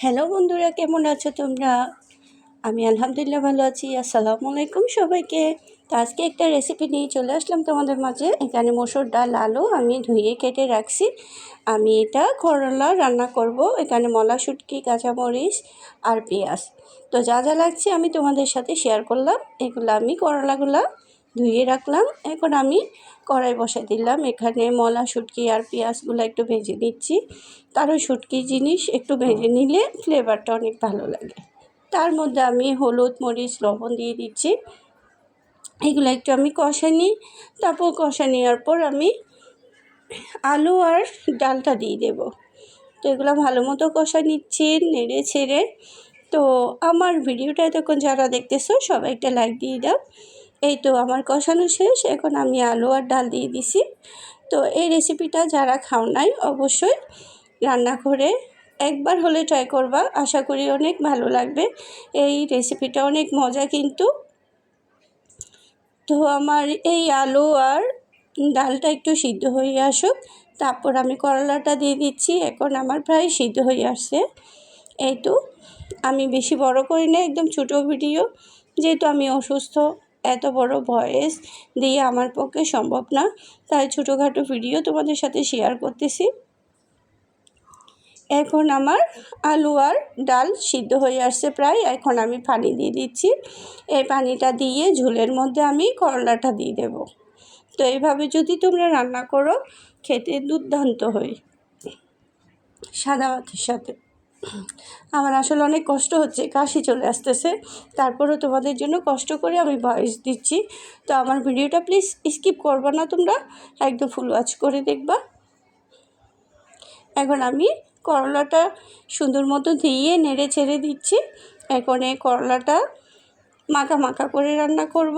Hello বন্ধুরা, কেমন আছো তোমরা? আমি আলহামদুলিল্লাহ ভালো আছি। আসসালামু আলাইকুম সবাইকে। তো আজকে একটা রেসিপি নিয়ে চলে আসলাম তোমাদের মাঝে। এখানে মসুর ডাল, আলু আমি ধুয়ে কেটে রাখছি। আমি এটা করলা রান্না করব। এখানে মলা শুটকি কাঁচামরিচ আর পেঁয়াজ। তো যা যা লাগছে আমি তোমাদের সাথে শেয়ার করলাম। এগুলো আমি করলাগুলা ধুয়ে রাখলাম। এখন আমি কড়াই বসে দিলাম। এখানে মলা, শুটকি আর পেঁয়াজগুলো একটু ভেজে নিচ্ছি। কারণ শুটকি জিনিস একটু ভেজে নিলে ফ্লেভারটা অনেক ভালো লাগে। তার মধ্যে আমি হলুদ, মরিচ, লবণ দিয়ে দিচ্ছি। এগুলো একটু আমি কষা নিই। তারপর কষা নেওয়ার পর আমি আলু আর ডালটা দিয়ে দেব। তো এগুলো ভালো মতো কষা নিচ্ছি, নেড়ে ছেড়ে। তো আমার ভিডিওটা এতক্ষণ যারা দেখতেছো, সবাই একটা লাইক দিয়ে দাও। এই তো আমার কষানো শেষ, এখন আমি আলু আর ডাল দিয়ে দিছি। তো এই রেসিপিটা যারা খাও নাই, অবশ্যই রান্না করে একবার হলে ট্রাই করবা, আশা করি অনেক ভালো লাগবে। এই রেসিপিটা অনেক মজা কিন্তু। তো আমার এই আলু আর ডালটা একটু সিদ্ধ হয়ে আসুক, তারপর আমি করলাটা দিয়ে দিচ্ছি, এখন আমার প্রায় সিদ্ধ হয়ে আসছে। এই তো, আমি বেশি বড় করি না, একদম ছোটো ভিডিও যেহেতু আমি অসুস্থ। এত বড় ভয়েস দিয়ে আমার পক্ষে সম্ভব না। তাই ছোটোখাটো ভিডিও তোমাদের সাথে শেয়ার করতেছি। এখন আমার আলু আর ডাল সিদ্ধ হয়ে আসছে প্রায়। এখন আমি পানি দিয়ে দিচ্ছি। এই পানিটা দিয়ে ঝুলের মধ্যে আমি করলাটা দিয়ে দেব। তো এইভাবে যদি তোমরা রান্না করো, খেতে দুর্দান্ত হয়। সাদা ভাতের সাথে। আমার আসলে অনেক কষ্ট হচ্ছে, কাশি চলে আসতেছে। তারপরেও তোমাদের জন্য কষ্ট করে আমি ভয়েস দিচ্ছি। তো আমার ভিডিওটা প্লিজ স্কিপ করবা না তোমরা, একদম ফুল ওয়াচ করে দেখবা। এখন আমি করলাটা সুন্দর মতো দিয়ে নেড়ে ছেড়ে দিচ্ছি। এখন এই করলাটা মাখা মাখা করে রান্না করব।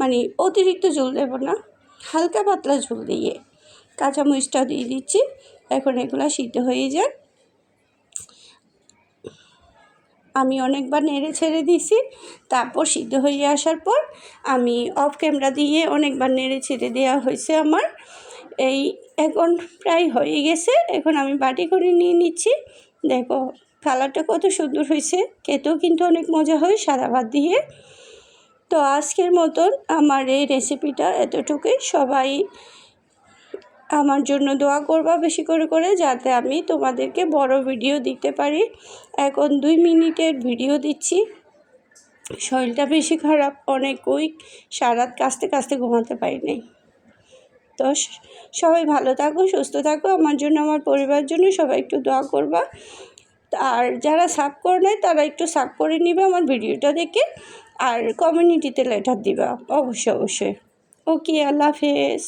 মানে অতিরিক্ত ঝোল দেবো না, হালকা পাতলা ঝোল দিয়ে কাঁচামরিচটা দিয়ে দিচ্ছি। এখন এগুলো সিদ্ধ হয়ে যাক। আমি অনেকবার নেড়ে ছেড়ে দিছি তারপর সিদ্ধ হয়ে আসার পর আমি অফ ক্যামেরা দিয়ে অনেকবার নেড়ে ছেড়ে দেওয়া হয়েছে আমার। এই এখন প্রায় হয়ে গেছে, এখন আমি বাটি করে নিয়ে নিচ্ছি। দেখো, কালারটা কত সুন্দর হয়েছে, খেতেও কিন্তু অনেক মজা হয় সাদা ভাত দিয়ে। তো আজকের মতন আমার এই রেসিপিটা এতটুকুই। সবাই আমার জন্য দোয়া করবা বেশি করে করে, যাতে আমি তোমাদেরকে বড় ভিডিও দিতে পারি। এখন দুই মিনিটের ভিডিও দিচ্ছি। শরীরটা বেশি খারাপ, অনেক উইক সারাত কাস্তে কাস্তে ঘুমাতে পারি নাই। তো সবাই ভালো থাকো, সুস্থ থাকো, আমার জন্য, আমার পরিবার জন্য সবাই একটু দোয়া করবা। আর যারা সাব করে নেয় তারা একটু সাব করে নিবে আমার ভিডিওটা দেখে, আর কমিউনিটিতে লেটার দিবা, অবশ্যই অবশ্যই। ওকে আল্লাহ হাফেজ।